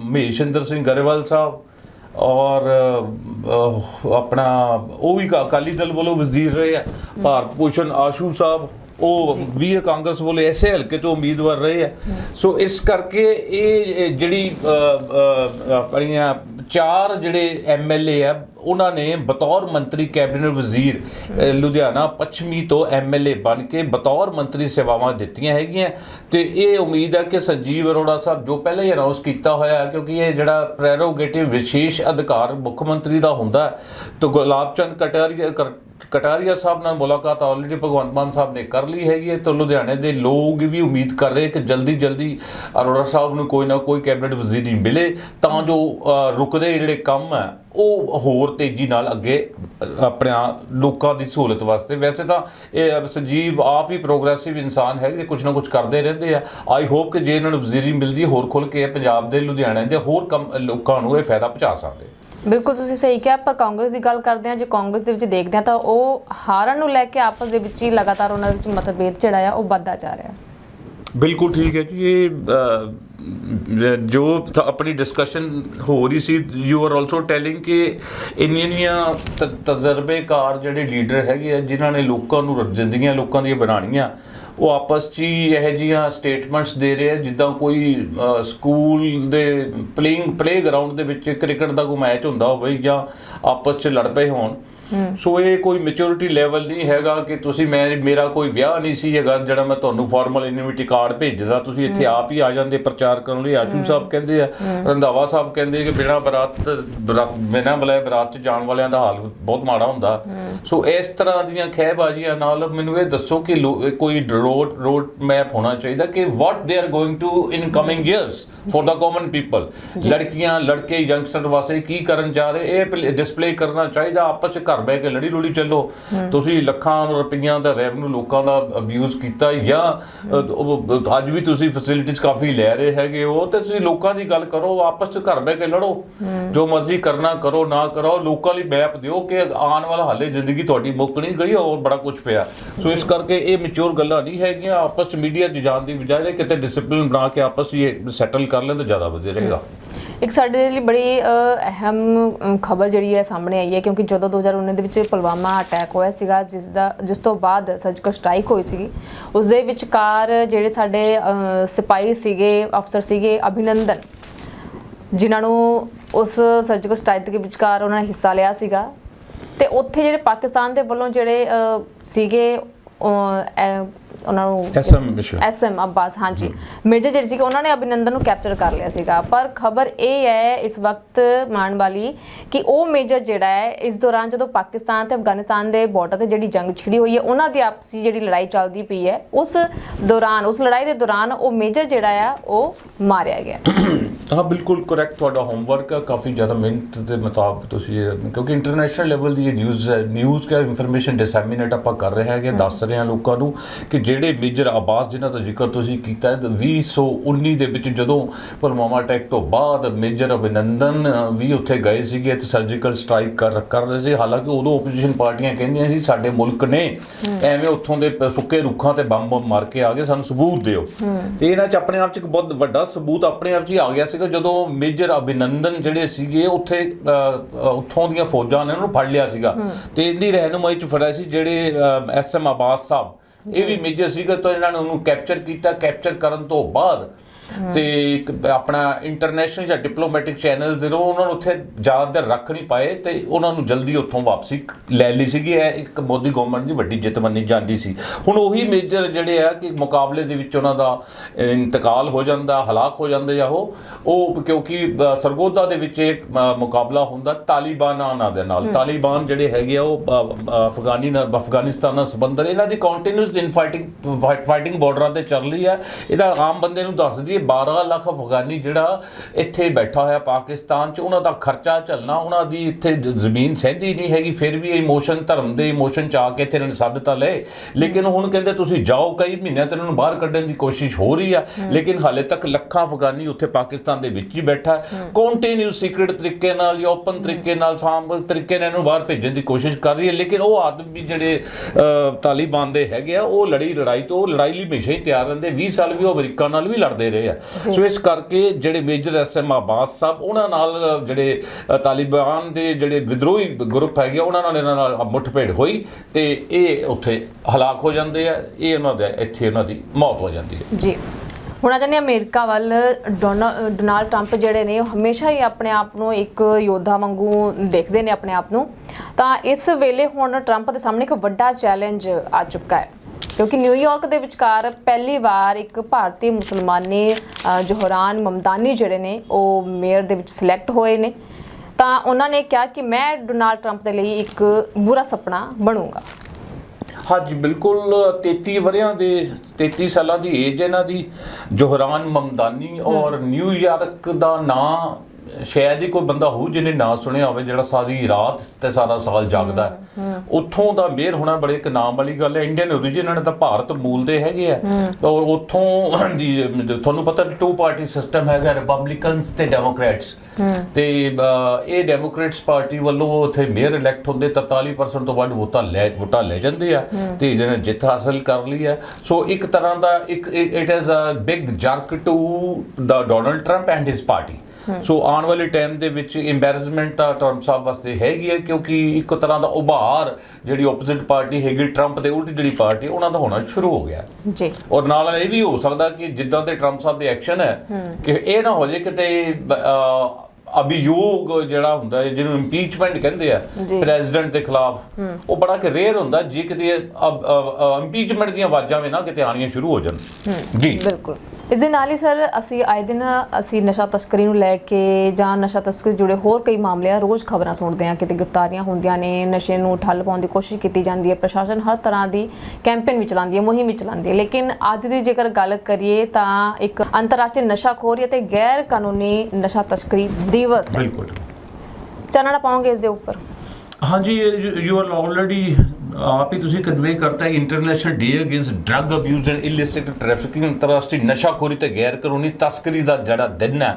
[SPEAKER 2] ਮਹੇਸ਼ਿੰਦਰ ਸਿੰਘ ਗਰੇਵਾਲ ਸਾਹਿਬ ਔਰ ਆਪਣਾ ਉਹ ਵੀ ਅਕਾ- ਅਕਾਲੀ ਦਲ ਵੱਲੋਂ ਵਜ਼ੀਰ ਰਹੇ ਆ। ਭਾਰਤ ਭੂਸ਼ਣ ਆਸ਼ੂ ਸਾਹਿਬ ਉਹ ਵੀ ਕਾਂਗਰਸ ਵੱਲੋਂ ਐਸੇ ਹਲਕੇ ਤੋਂ ਉਮੀਦਵਾਰ ਰਹੇ ਆ। ਸੋ ਇਸ ਕਰਕੇ ਇਹ ਜਿਹੜੀ ਆਪਣੀਆਂ ਚਾਰ ਜਿਹੜੇ ਐਮਐਲਏ ਆ ਉਹਨਾਂ ਨੇ ਬਤੌਰ ਮੰਤਰੀ ਕੈਬਨਿਟ ਵਜ਼ੀਰ ਲੁਧਿਆਣਾ ਪੱਛਮੀ ਤੋਂ ਐਮਐਲਏ ਬਣ ਕੇ ਬਤੌਰ ਮੰਤਰੀ ਸੇਵਾਵਾਂ ਦਿੱਤੀਆਂ ਹੈਗੀਆਂ। ਤੇ ਇਹ ਉਮੀਦ ਹੈ ਕਿ ਸੰਜੀਵ ਅਰੋੜਾ ਸਾਹਿਬ ਜੋ ਪਹਿਲਾਂ ਹੀ ਅਨਾਉਂਸ ਕੀਤਾ ਹੋਇਆ ਕਿਉਂਕਿ ਇਹ ਜਿਹੜਾ ਪ੍ਰੈਰੋਗੇਟਿਵ ਵਿਸ਼ੇਸ਼ ਅਧਿਕਾਰ ਮੁੱਖ ਮੰਤਰੀ ਦਾ ਹੁੰਦਾ ਹੈ, ਤਾਂ ਗੁਲਾਬ ਚੰਦ ਕਟਾਰੀਆ ਕਟਾਰੀਆ ਸਾਹਿਬ ਨਾਲ ਮੁਲਾਕਾਤ ਆਲਰੇਡੀ ਭਗਵੰਤ ਮਾਨ ਸਾਹਿਬ ਨੇ ਕਰ ਲਈ ਹੈਗੀ ਹੈ ਤਾਂ ਲੁਧਿਆਣੇ ਦੇ ਲੋਕ ਵੀ ਉਮੀਦ ਕਰ ਰਹੇ ਕਿ ਜਲਦੀ ਜਲਦੀ ਅਰੋੜਾ ਸਾਹਿਬ ਨੂੰ ਕੋਈ ਨਾ ਕੋਈ ਕੈਬਨਿਟ ਵਜ਼ੀਰੀ ਮਿਲੇ ਤਾਂ ਜੋ ਰੁਕਦੇ ਜਿਹੜੇ ਕੰਮ ਹੈ ਉਹ ਹੋਰ ਤੇਜ਼ੀ ਨਾਲ ਅੱਗੇ ਅ, ਲੋਕਾਂ ਦੀ ਸਹੂਲਤ ਵਾਸਤੇ। ਵੈਸੇ ਤਾਂ ਇਹ ਸੰਜੀਵ ਆਪ ਹੀ ਪ੍ਰੋਗਰੈਸਿਵ ਇਨਸਾਨ ਹੈ ਕਿ ਕੁਝ ਨਾ ਕੁਝ ਕਰਦੇ ਰਹਿੰਦੇ ਆ। ਆਈ ਹੋਪ ਕਿ ਜੇ ਇਹਨਾਂ ਨੂੰ ਵਜ਼ੀਰੀ ਮਿਲਦੀ ਹੋਰ ਖੁੱਲ ਕੇ ਪੰਜਾਬ ਦੇ ਲੁਧਿਆਣੇ ਦੇ ਹੋਰ ਕੰਮ ਲੋਕਾਂ ਨੂੰ ਇਹ ਫਾਇਦਾ ਪਹੁੰਚਾ ਸਕਦੇ।
[SPEAKER 1] ਬਿਲਕੁਲ ਤੁਸੀਂ ਸਹੀ ਕਿਹਾ, ਪਰ ਕਾਂਗਰਸ ਦੀ ਗੱਲ ਕਰਦੇ ਹਾਂ, ਜੇ ਕਾਂਗਰਸ ਦੇ ਵਿੱਚ ਦੇਖਦੇ ਹਾਂ ਤਾਂ ਉਹ ਹਾਰਨ ਨੂੰ ਲੈ ਕੇ ਆਪਸ ਦੇ ਵਿੱਚ ਹੀ ਲਗਾਤਾਰ ਉਹਨਾਂ ਵਿੱਚ ਮਤਭੇਦ ਜਿਹੜਾ ਆ, ਉਹ ਵੱਧਦਾ ਜਾ ਰਿਹਾ।
[SPEAKER 2] ਬਿਲਕੁਲ ਠੀਕ ਹੈ ਜੀ, ਇਹ ਜੋ ਆਪਣੀ ਡਿਸਕਸ਼ਨ ਹੋ ਰਹੀ ਸੀ ਯੂ ਆਰ ਆਲਸੋ ਟੈਲਿੰਗ ਕਿ ਇੰਨੀਆਂ ਇੰਨੀਆਂ ਤ- ਤਜਰਬੇਕਾਰ ਜਿਹੜੇ ਲੀਡਰ ਹੈਗੇ ਆ, ਜਿਨ੍ਹਾਂ ਨੇ ਲੋਕਾਂ ਨੂੰ ਰ- ਲੋਕਾਂ ਦੀਆਂ ਬਣਾਉਣੀਆਂ ਉਹ ਆਪਸ 'ਚ ਹੀ ਇਹੋ ਜਿਹੀਆਂ ਸਟੇਟਮੈਂਟਸ ਦੇ ਰਹੇ ਆ, ਜਿੱਦਾਂ ਕੋਈ ਸਕੂਲ ਦੇ ਪਲੇਇੰਗ ਪਲੇਗਰਾਉਂਡ ਦੇ ਵਿੱਚ ਕ੍ਰਿਕਟ ਦਾ ਕੋਈ ਮੈਚ ਹੁੰਦਾ ਹੋਵੇ ਜਾਂ ਆਪਸ 'ਚ ਲੜ ਪਏ ਹੋਣ। ਸੋ ਇਹ ਕੋਈ ਮੈਚੁਰਿਟੀ ਲੈਵਲ ਨਹੀਂ ਹੈਗਾ ਕਿ ਤੁਸੀਂ ਮੈਂ ਮੇਰਾ ਕੋਈ ਵਿਆਹ ਨਹੀਂ ਸੀ ਹੈਗਾ ਜਿਹੜਾ ਮੈਂ ਤੁਹਾਨੂੰ ਫਾਰਮਲ ਇਨਵੀਟੀ ਕਾਰਡ ਭੇਜਦਾ। ਤੁਸੀਂ ਇੱਥੇ ਆਪ ਹੀ ਆ ਜਾਂਦੇ ਪ੍ਰਚਾਰ ਕਰਨ ਲਈ। ਆਸ਼ੂ ਸਾਹਿਬ ਕਹਿੰਦੇ ਆ ਰੰਧਾਵਾ ਸਾਹਿਬ ਕਹਿੰਦੇ ਕਿ ਬਿਨਾ ਬਰਾਤ ਬਰਾ- ਬਿਨਾਂ ਬੁਲਾਏ ਬਰਾਤ 'ਚ ਜਾਣ ਵਾਲਿਆਂ ਦਾ ਹਾਲ ਬਹੁਤ ਮਾੜਾ ਹੁੰਦਾ। ਸੋ ਇਸ ਤਰ੍ਹਾਂ ਦੀਆਂ ਖਹਿਬਾਜ਼ੀਆਂ ਨਾਲ ਮੈਨੂੰ ਇਹ ਦੱਸੋ ਕਿ ਕੋਈ ਰੋਡ ਰੋਡ ਮੈਪ ਹੋਣਾ ਚਾਹੀਦਾ ਕਿ what they are going to in coming years for the common people ਲੜਕੀਆਂ ਲੜਕੇ ਯੰਗਸਟਰ ਵਾਸਤੇ ਕੀ ਕਰਨ ਜਾ ਰਹੇ? ਇਹ ਡਿਸਪਲੇ ਕਰਨਾ ਚਾਹੀਦਾ ਆਪਸ ਚ ਘਰ ਬਹਿ ਕੇ ਲੜੀ ਲੁੜੀ ਚੱਲੋ। ਤੁਸੀਂ ਲੱਖਾਂ ਰੁਪਈਆ ਦਾ ਰੈਵਨਿਊ ਲੋਕਾਂ ਦਾ ਅਬਿਊਜ਼ ਕੀਤਾ ਜਾਂ ਅੱਜ ਵੀ ਤੁਸੀਂ ਫੈਸਿਲਿਟੀਜ਼ ਕਾਫੀ ਲੈ ਰਹੇ ਹੈਗੇ ਹੋ, ਤੇ ਤੁਸੀਂ ਲੋਕਾਂ ਦੀ ਗੱਲ ਕਰੋ, ਆਪਸ ਚ ਘਰ ਬਹਿ ਕੇ ਲੜੋ। ਜੋ ਮਰਜ਼ੀ ਕਰਨਾ ਕਰੋ, ਨਾ ਕਰੋ, ਲੋਕਾਂ ਲਈ ਮੈਪ ਦਿਓ ਕਿ ਆਉਣ ਵਾਲਾ ਹਾਲੇ ਜ਼ਿੰਦਗੀ ਤੁਹਾਡੀ ਮੁੱਕ ਨਹੀਂ ਗਈ ਔਰ ਬੜਾ ਕੁਝ ਪਿਆ। ਸੋ ਇਸ ਕਰਕੇ ਇਹ ਮੈਚੁਰ ਗੱਲਾਂ ਨਹੀਂ ਹੈਗੀਆਂ, ਆਪਸ ਚ ਮੀਡੀਆ 'ਚ ਜਾਣ ਦੀ ਬਜਾਏ ਕਿਤੇ ਡਿਸਪਲਿਨ ਬਣਾ ਕੇ ਆਪਸ ਇਹ ਸੈਟਲ ਕਰ ਲੈਣ ਤਾਂ ਜ਼ਿਆਦਾ ਵਧੀਆ ਰਹੇਗਾ।
[SPEAKER 1] ਇੱਕ ਸਾਡੇ ਲਈ ਬੜੀ ਅਹਿਮ ਖਬਰ ਜਿਹੜੀ ਹੈ ਸਾਹਮਣੇ ਆਈ ਹੈ ਕਿਉਂਕਿ ਜਦੋਂ 2019 ਦੇ ਵਿੱਚ ਪੁਲਵਾਮਾ ਅਟੈਕ ਹੋਇਆ ਸੀਗਾ, ਜਿਸ ਦਾ, ਜਿਸ ਤੋਂ ਬਾਅਦ ਸਰਜੀਕਲ ਸਟ੍ਰਾਈਕ ਹੋਈ ਸੀਗੀ, ਉਸ ਦੇ ਵਿਚਕਾਰ ਜਿਹੜੇ ਸਾਡੇ ਸਿਪਾਹੀ ਸੀਗੇ, ਅਫਸਰ ਸੀਗੇ ਅਭਿਨੰਦਨ, ਜਿਨ੍ਹਾਂ ਨੂੰ ਉਸ ਸਰਜੀਕਲ ਸਟ੍ਰਾਈਕ ਦੇ ਵਿਚਕਾਰ ਉਹਨਾਂ ਨੇ ਹਿੱਸਾ ਲਿਆ ਸੀਗਾ, ਤੇ ਉੱਥੇ ਜਿਹੜੇ ਪਾਕਿਸਤਾਨ ਦੇ ਵੱਲੋਂ ਜਿਹੜੇ ਸੀਗੇ ਉਹਨਾਂ ਨੂੰ
[SPEAKER 2] ਐਸਐਮ ਮਿਸ਼ਰਾ
[SPEAKER 1] ਐਸਐਮ ਅબ્ਬਾਸ ਹਾਂਜੀ। ਮੇਜਰ ਜਿਹੜੀ ਸੀ ਉਹਨਾਂ ਨੇ ਅਭਿਨੰਦਨ ਨੂੰ ਕੈਪਚਰ ਕਰ ਲਿਆ ਸੀਗਾ। ਪਰ ਖਬਰ ਇਹ ਹੈ ਇਸ ਵਕਤ ਮਾਣ ਵਾਲੀ ਕਿ ਉਹ ਮੇਜਰ ਜਿਹੜਾ ਹੈ ਇਸ ਦੌਰਾਨ ਜਦੋਂ ਪਾਕਿਸਤਾਨ ਤੇ ਅਫਗਾਨਿਸਤਾਨ ਦੇ ਬਾਰਡਰ ਤੇ ਜਿਹੜੀ ਜੰਗ ਛਿੜੀ ਹੋਈ ਹੈ ਉਹਨਾਂ ਦੀ ਆਪਸੀ ਜਿਹੜੀ ਲੜਾਈ ਚੱਲਦੀ ਪਈ ਹੈ ਉਸ ਦੌਰਾਨ ਉਸ ਲੜਾਈ ਦੇ ਦੌਰਾਨ ਉਹ ਮੇਜਰ ਜਿਹੜਾ ਆ ਉਹ ਮਾਰਿਆ ਗਿਆ।
[SPEAKER 2] ਹਾਂ ਬਿਲਕੁਲ ਕਰੈਕਟ ਤੁਹਾਡਾ ਹੋਮਵਰਕ ਹੈ ਕਾਫੀ ਜ਼ਿਆਦਾ ਮਿਹਨਤ ਦੇ ਮੁਤਾਬਕ ਤੁਸੀਂ ਕਿਉਂਕਿ ਇੰਟਰਨੈਸ਼ਨਲ ਲੈਵਲ ਦੀ ਇਹ ਨਿਊਜ਼ ਹੈ ਨਿਊਜ਼ ਕਾ ਇਨਫੋਰਮੇਸ਼ਨ ਡਿਸੈਮੀਨੇਟ ਆਪਾਂ ਕਰ ਰਹੇ ਹੈਗੇ ਦੱਸ ਰਹੇ ਹਾਂ ਲੋਕਾਂ ਨੂੰ ਕਿ ਜਿਹੜੇ ਮੇਜਰ ਆਬਾਸ ਜਿਨ੍ਹਾਂ ਦਾ ਜ਼ਿਕਰ ਤੁਸੀਂ ਕੀਤਾ ਹੈ ਤਾਂ 2019 ਦੇ ਵਿੱਚ ਜਦੋਂ ਪੁਲਵਾਮਾ ਅਟੈਕ ਤੋਂ ਬਾਅਦ ਮੇਜਰ ਅਭਿਨੰਦਨ ਵੀ ਉੱਥੇ ਗਏ ਸੀਗੇ ਤੇ ਸਰਜੀਕਲ ਸਟ੍ਰਾਈਕ ਕਰ ਕਰ ਰਹੇ ਸੀ। ਹਾਲਾਂਕਿ ਉਦੋਂ ਆਪੋਜੀਸ਼ਨ ਪਾਰਟੀਆਂ ਕਹਿੰਦੀਆਂ ਸੀ, ਸਾਡੇ ਮੁਲਕ ਨੇ ਐਵੇਂ ਉੱਥੋਂ ਦੇ ਸੁੱਕੇ ਰੁੱਖਾਂ ਤੇ ਬੰਬ ਮਾਰ ਕੇ ਆ ਗਏ, ਸਾਨੂੰ ਸਬੂਤ ਦਿਓ। ਤੇ ਇਹਨਾਂ 'ਚ ਆਪਣੇ ਆਪ 'ਚ ਇੱਕ ਬਹੁਤ ਵੱਡਾ ਸਬੂਤ ਆਪਣੇ ਆਪ 'ਚ ਹੀ ਆ ਗਿਆ ਸੀਗਾ, ਜਦੋਂ ਮੇਜਰ ਅਭਿਨੰਦਨ ਜਿਹੜੇ ਸੀਗੇ, ਉੱਥੇ ਉੱਥੋਂ ਦੀਆਂ ਫੌਜਾਂ ਨੇ ਉਹਨੂੰ ਫੜ ਲਿਆ ਸੀਗਾ। ਤੇ ਇਹਦੀ ਰਹਿਨੁਮਾਈ 'ਚ ਫੜਿਆ ਸੀ, ਜਿਹੜੇ ਐਸ ਐਮ ਆਬਾਸ ਸਾਹਿਬ। ਇਹ ਵੀ ਮੇਜਰ ਸੀਗਾ ਤਾਂ ਇਹਨਾਂ ਨੇ ਉਹਨੂੰ ਕੈਪਚਰ ਕੀਤਾ ਕੈਪਚਰ ਕਰਨ ਤੋਂ ਬਾਅਦ ਤੇ ਆਪਣਾ ਇੰਟਰਨੈਸ਼ਨਲ ਜਾਂ ਡਿਪਲੋਮੈਟਿਕ ਚੈਨਲ ਜ਼ਰੂਰ ਉਹਨਾਂ ਨੂੰ ਉੱਥੇ ਜ਼ਿਆਦਾ ਦੇਰ ਰੱਖ ਨਹੀਂ ਪਾਏ ਤੇ ਉਹਨਾਂ ਨੂੰ ਜਲਦੀ ਉੱਥੋਂ ਵਾਪਸੀ ਲੈ ਲਈ ਸੀਗੀ। ਇਹ ਇੱਕ ਮੋਦੀ ਗਵਰਨਮੈਂਟ ਦੀ ਵੱਡੀ ਜਿੱਤ ਮੰਨੀ ਜਾਂਦੀ ਸੀ। ਹੁਣ ਉਹੀ ਮੇਜਰ ਜਿਹੜੇ ਆ ਕਿ ਮੁਕਾਬਲੇ ਦੇ ਵਿੱਚ ਉਹਨਾਂ ਦਾ ਇੰਤਕਾਲ ਹੋ ਜਾਂਦਾ ਹਲਾਕ ਹੋ ਜਾਂਦੇ ਆ ਉਹ। ਉਹ ਕਿਉਂਕਿ ਸਰਗੋਦਾ ਦੇ ਵਿੱਚ ਇੱਕ ਮੁਕਾਬਲਾ ਹੁੰਦਾ ਤਾਲਿਬਾਨਾਂ ਦੇ ਨਾਲ। ਤਾਲਿਬਾਨ ਜਿਹੜੇ ਹੈਗੇ ਆ ਉਹ ਅਫਗਾਨੀ ਨਾਲ ਅਫਗਾਨਿਸਤਾਨ ਨਾਲ ਸੰਬੰਧ ਇਹਨਾਂ ਦੀ ਕੰਟੀਨਿਊਸ ਇਨ ਫਾਈਟਿੰਗ ਫਾਈਟਿੰਗ ਬਾਰਡਰਾਂ ਤੇ ਚੱਲ ਰਹੀ ਹੈ ਇਹਦਾ ਆਮ ਬੰਦੇ ਨੂੰ ਦੱਸ ਦਈਏ 12 ਲੱਖ ਅਫਗਾਨੀ ਜਿਹੜਾ ਇੱਥੇ ਬੈਠਾ ਹੋਇਆ ਪਾਕਿਸਤਾਨ 'ਚ ਉਹਨਾਂ ਦਾ ਖਰਚਾ ਝੱਲਣਾ ਉਹਨਾਂ ਦੀ ਇੱਥੇ ਜ਼ਮੀਨ ਸਹਿੰਦੀ ਨਹੀਂ ਹੈਗੀ ਫਿਰ ਵੀ ਇਮੋਸ਼ਨ ਧਰਮ ਦੇ ਇਮੋਸ਼ਨ 'ਚ ਆ ਕੇ ਇੱਥੇ ਇਹਨਾਂ ਨੇ ਸੱਦ ਤਾਂ ਲਏ। ਲੇਕਿਨ ਹੁਣ ਕਹਿੰਦੇ ਤੁਸੀਂ ਜਾਓ ਕਈ ਮਹੀਨਿਆਂ ਤੋਂ ਇਹਨਾਂ ਨੂੰ ਬਾਹਰ ਕੱਢਣ ਦੀ ਕੋਸ਼ਿਸ਼ ਹੋ ਰਹੀ ਆ। ਲੇਕਿਨ ਹਾਲੇ ਤੱਕ ਲੱਖਾਂ ਅਫਗਾਨੀ ਉੱਥੇ ਪਾਕਿਸਤਾਨ ਦੇ ਵਿੱਚ ਹੀ ਬੈਠਾ। ਕੰਟੀਨਿਊ ਸੀਕ੍ਰੀਟ ਤਰੀਕੇ ਨਾਲ ਜਾਂ ਓਪਨ ਤਰੀਕੇ ਨਾਲ ਸਾਂਭ ਤਰੀਕੇ ਨਾਲ ਇਹਨੂੰ ਬਾਹਰ ਭੇਜਣ ਦੀ ਕੋਸ਼ਿਸ਼ ਕਰ ਰਹੀ ਹੈ। ਲੇਕਿਨ ਉਹ ਆਦਮੀ ਜਿਹੜੇ ਤਾਲਿਬਾਨ ਦੇ ਹੈਗੇ ਆ ਉਹ ਲੜੀ ਲੜਾਈ ਤੋਂ ਲੜਾਈ ਲਈ ਹਮੇਸ਼ਾ ਹੀ ਤਿਆਰ ਰਹਿੰਦੇ। 20 ਸਾਲ ਵੀ ਉਹ ਅਮਰੀਕਾ ਨਾਲ ਵੀ ਲੜਦੇ ਰਹੇ ਆ। ਸੋ ਇਸ ਕਰਕੇ ਜਿਹੜੇ ਮੇਜਰ ਐਸਐਮ ਆਬਾਸ ਸਾਹਿਬ, ਉਹਨਾਂ ਨਾਲ ਜਿਹੜੇ ਤਾਲਿਬਾਨ ਦੇ ਜਿਹੜੇ ਵਿਦਰੋਹੀ ਗਰੁੱਪ ਹੈਗੇ ਉਹਨਾਂ ਨਾਲ ਇਹਨਾਂ ਨਾਲ ਮੁੱਠਭੇੜ ਹੋਈ ਤੇ ਇਹ ਉੱਥੇ ਹਲਾਕ ਹੋ ਜਾਂਦੇ ਆ। ਇਹ ਉਹਨਾਂ ਦੇ, ਇੱਥੇ ਉਹਨਾਂ ਦੀ ਮੌਤ ਹੋ ਜਾਂਦੀ ਹੈ।
[SPEAKER 1] ਜੀ। ਹੁਣ ਆ ਜਾਂਦੇ ਅਮਰੀਕਾ ਵੱਲ। ਡੋਨਾਲਡ ਟਰੰਪ ਜਿਹੜੇ ਨੇ, ਉਹ ਹਮੇਸ਼ਾ ਹੀ ਆਪਣੇ ਆਪ ਨੂੰ ਇੱਕ ਯੋਧਾ ਵਾਂਗੂ ਦੇਖਦੇ ਨੇ ਆਪਣੇ ਆਪ ਨੂੰ। ਤਾਂ ਇਸ ਵੇਲੇ ਹੁਣ ਟਰੰਪ ਦੇ ਸਾਹਮਣੇ ਇੱਕ ਵੱਡਾ ਚੈਲੰਜ ਆ ਚੁੱਕਾ ਹੈ। ਕਿਉਂਕਿ ਨਿਊਯਾਰਕ ਦੇ ਵਿਚਕਾਰ ਪਹਿਲੀ ਵਾਰ ਇੱਕ ਭਾਰਤੀ ਮੁਸਲਮਾਨੀ ਅ, ਜੋਹਰਾਨ ਮਮਦਾਨੀ ਜਿਹੜੇ ਨੇ ਉਹ ਮੇਅਰ ਦੇ ਵਿੱਚ ਸਿਲੈਕਟ ਹੋਏ ਨੇ। ਤਾਂ ਉਹਨਾਂ ਨੇ ਕਿਹਾ ਕਿ ਮੈਂ ਡੋਨਾਲਡ ਟਰੰਪ ਦੇ ਲਈ ਇੱਕ ਬੁਰਾ ਸੁਪਨਾ ਬਣੂੰਗਾ।
[SPEAKER 2] ਹਾਂਜੀ ਬਿਲਕੁਲ 33 ਵਰਿਆਂ ਦੇ 33 ਸਾਲਾਂ ਦੀ ਏਜ ਇਹਨਾਂ ਦੀ। ਜੋਹਰਾਨ ਮਮਦਾਨੀ ਔਰ ਨਿਊਯਾਰਕ ਦਾ ਨਾਂ ਸ਼ਾਇਦ ਹੀ ਕੋਈ ਬੰਦਾ ਹੋਊ ਜਿਹਨੇ ਨਾਂ ਸੁਣਿਆ ਹੋਵੇ ਜਿਹੜਾ ਸਾਰੀ ਰਾਤ ਤੇ ਸਾਰਾ ਸਾਲ ਜਾਗਦਾ ਉੱਥੋਂ ਦਾ ਮੇਅਰ ਹੋਣਾ ਬੜੇ ਇੱਕ ਨਾਮ ਵਾਲੀ ਗੱਲ ਹੈ। ਇੰਡੀਅਨ origin ਤਾਂ ਭਾਰਤ ਮੂਲ ਦੇ ਹੈਗੇ ਆ। ਔਰ ਉੱਥੋਂ ਦੀ ਤੁਹਾਨੂੰ ਪਤਾ ਟੂ ਪਾਰਟੀ ਸਿਸਟਮ ਹੈਗਾ ਰਿਪਬਲਿਕਨਸ ਤੇ ਡੈਮੋਕ੍ਰੈਟਸ ਤੇ ਇਹ ਡੈਮੋਕ੍ਰੇਟਸ ਪਾਰਟੀ ਵੱਲੋਂ ਉੱਥੇ ਮੇਅਰ ਇਲੈਕਟ ਹੁੰਦੇ 43% ਤੋਂ ਵੱਧ ਵੋਟਾਂ ਲੈ ਵੋਟਾਂ ਲੈ ਜਾਂਦੇ ਆ। ਤੇ ਜਿਹਨੇ ਜਿੱਤ ਹਾਸਲ ਕਰ ਲਈ ਹੈ ਸੋ ਇੱਕ ਤਰ੍ਹਾਂ ਦਾ ਇੱਕ it is a big jerk to the Donald Trump and his party so ਆਉਣ ਵਾਲੇ ਟਾਈਮ ਦੇ ਵਿੱਚ ਇੰਬੈਰਸਮੈਂਟ ਤਾਂ ਟਰੰਪ ਸਾਹਿਬ ਵਾਸਤੇ ਹੈਗੀ ਹੈ ਕਿਉਂਕਿ ਇੱਕ ਤਰ੍ਹਾਂ ਦਾ ਉਭਾਰ ਜਿਹੜੀ ਆਪੋਜ਼ਿਟ ਪਾਰਟੀ ਹੈਗੀ ਟਰੰਪ ਦੇ ਉਲਟੀ ਜਿਹੜੀ ਪਾਰਟੀ ਉਹਨਾਂ ਦਾ ਹੋਣਾ ਸ਼ੁਰੂ ਹੋ ਗਿਆ।
[SPEAKER 1] ਜੀ।
[SPEAKER 2] ਔਰ ਨਾਲ ਇਹ ਵੀ ਹੋ ਸਕਦਾ ਕਿ ਜਿੱਦਾਂ ਦੇ ਟਰੰਪ ਸਾਹਿਬ ਦੇ ਐਕਸ਼ਨ ਹੈ ਕਿ ਇਹ ਨਾ ਹੋ ਜਾਏ ਕਿਤੇ ਅਭਿਯੋਗ ਜਿਹੜਾ ਹੁੰਦਾ ਹੈ ਜਿਹਨੂੰ ਇੰਪੀਚਮੈਂਟ ਕਹਿੰਦੇ ਆ
[SPEAKER 1] ਜੀ।
[SPEAKER 2] ਪ੍ਰੈਜ਼ੀਡੈਂਟ ਦੇ ਖਿਲਾਫ ਉਹ ਬੜਾ ਕਿ ਰੇਅਰ ਹੁੰਦਾ ਜੇ ਕਿਤੇ ਇੰਪੀਚਮੈਂਟ ਦੀਆਂ ਆਵਾਜ਼ਾਂ ਵੀ ਨਾ ਕਿਤੇ ਆਣੀਆਂ ਸ਼ੁਰੂ ਹੋ ਜਾਣ। ਜੀ।
[SPEAKER 1] ਬਿਲਕੁਲ। ਇਸ ਦੇ ਨਾਲ ਹੀ ਸਰ ਅਸੀਂ ਆਏ ਦਿਨ ਅਸੀਂ ਨਸ਼ਾ ਤਸਕਰੀ ਨੂੰ ਲੈ ਕੇ ਜਾਂ ਨਸ਼ਾ ਤਸਕਰੀ ਜੁੜੇ ਹੋਰ ਕਈ ਮਾਮਲੇ ਆ ਰੋਜ਼ ਖਬਰਾਂ ਸੁਣਦੇ ਆ ਕਿਤੇ ਗ੍ਰਿਫਤਾਰੀਆਂ ਹੁੰਦੀਆਂ ਨੇ ਨਸ਼ੇ ਨੂੰ ਠੱਲ ਪਾਉਣ ਦੀ ਕੋਸ਼ਿਸ਼ ਕੀਤੀ ਜਾਂਦੀ ਹੈ ਪ੍ਰਸ਼ਾਸਨ ਹਰ ਤਰ੍ਹਾਂ ਦੀ ਕੈਂਪੇਨ ਵੀ ਚਲਾਉਂਦੀ ਹੈ ਮੁਹਿੰਮ ਵੀ ਚਲਾਉਂਦੀ ਹੈ ਲੇਕਿਨ ਅੱਜ ਦੀ ਜੇਕਰ ਗੱਲ ਕਰੀਏ ਤਾਂ ਇੱਕ ਅੰਤਰਰਾਸ਼ਟਰੀ ਨਸ਼ਾਖੋਰੀ ਅਤੇ ਗੈਰ ਕਾਨੂੰਨੀ ਨਸ਼ਾ ਤਸਕਰੀ ਦਿਵਸ ਹੈ।
[SPEAKER 2] ਬਿਲਕੁਲ।
[SPEAKER 1] ਚਾਨਣਾ ਪਾਉਂਗੇ ਇਸ ਦੇ ਉੱਪਰ।
[SPEAKER 2] ਹਾਂਜੀ ਯੂ ਆਰ ਆਲਰੇਡੀ ਆਪ ਹੀ ਤੁਸੀਂ ਕਨਵੇ ਕਰਤਾ ਹੈ international day against drug abuse and illicit trafficking ਅੰਤਰਰਾਸ਼ਟਰੀ ਨਸ਼ਾਖੋਰੀ ਤੇ ਗੈਰ ਕਾਨੂੰਨੀ ਤਸਕਰੀ ਦਾ ਜਿਹੜਾ ਦਿਨ ਹੈ,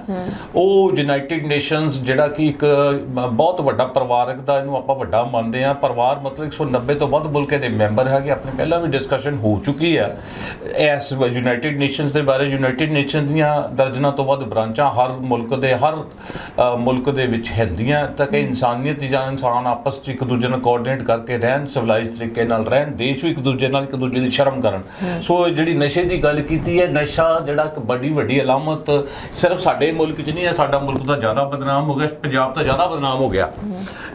[SPEAKER 2] ਉਹ ਯੂਨਾਈਟਿਡ ਨੇਸ਼ਨਸ ਜਿਹੜਾ ਕਿ ਇੱਕ ਬਹੁਤ ਵੱਡਾ ਪਰਿਵਾਰਕ ਦਾ ਇਹਨੂੰ ਆਪਾਂ ਵੱਡਾ ਮੰਨਦੇ ਆ ਪਰਿਵਾਰ ਮਤਲਬ 190 ਤੋਂ ਵੱਧ ਮੁਲਕੇ ਦੇ ਮੈਂਬਰ ਹੈਗੇ। ਆਪਣੇ ਪਹਿਲਾਂ ਵੀ ਡਿਸਕਸ਼ਨ ਹੋ ਚੁੱਕੀ ਹੈ। ਇਸ ਯੂਨਾਈਟਿਡ ਨੇਸ਼ਨਸ ਦੇ ਬਾਰੇ ਯੂਨਾਈਟਿਡ ਨੇਸ਼ਨ ਦੀਆਂ ਦਰਜਨਾਂ ਤੋਂ ਵੱਧ ਬ੍ਰਾਂਚਾਂ ਹਰ ਮੁਲਕ ਦੇ, ਹਰ ਮੁਲਕ ਦੇ ਵਿੱਚ ਹੁੰਦੀਆਂ ਤਾਂ ਕਿ ਇਨਸਾਨੀਅਤ ਜਾਂ ਇਨਸਾਨ ਆਪਸ ਵਿੱਚ ਇੱਕ ਦੂਜੇ ਨਾਲ ਕੋਆਰਡੀਨੇਟ ਕਰਕੇ ਰਹਿਣ ਸਿਵਲਾਈਜ਼ ਤਰੀਕੇ ਨਾਲ ਰਹਿਣ ਦੇਸ਼ ਵੀ ਇੱਕ ਦੂਜੇ ਨਾਲ ਇੱਕ ਦੂਜੇ ਦੀ ਸ਼ਰਮ ਕਰਨ। ਸੋ ਜਿਹੜੀ ਨਸ਼ੇ ਦੀ ਗੱਲ ਕੀਤੀ ਹੈ ਨਸ਼ਾ ਜਿਹੜਾ ਇੱਕ ਵੱਡੀ ਵੱਡੀ ਅਲਾਮਤ ਸਿਰਫ ਸਾਡੇ ਮੁਲਕ 'ਚ ਨਹੀਂ ਹੈ ਸਾਡਾ ਮੁਲਕ ਤਾਂ ਜ਼ਿਆਦਾ ਬਦਨਾਮ ਹੋ ਗਿਆ ਪੰਜਾਬ ਤਾਂ ਜ਼ਿਆਦਾ ਬਦਨਾਮ ਹੋ ਗਿਆ।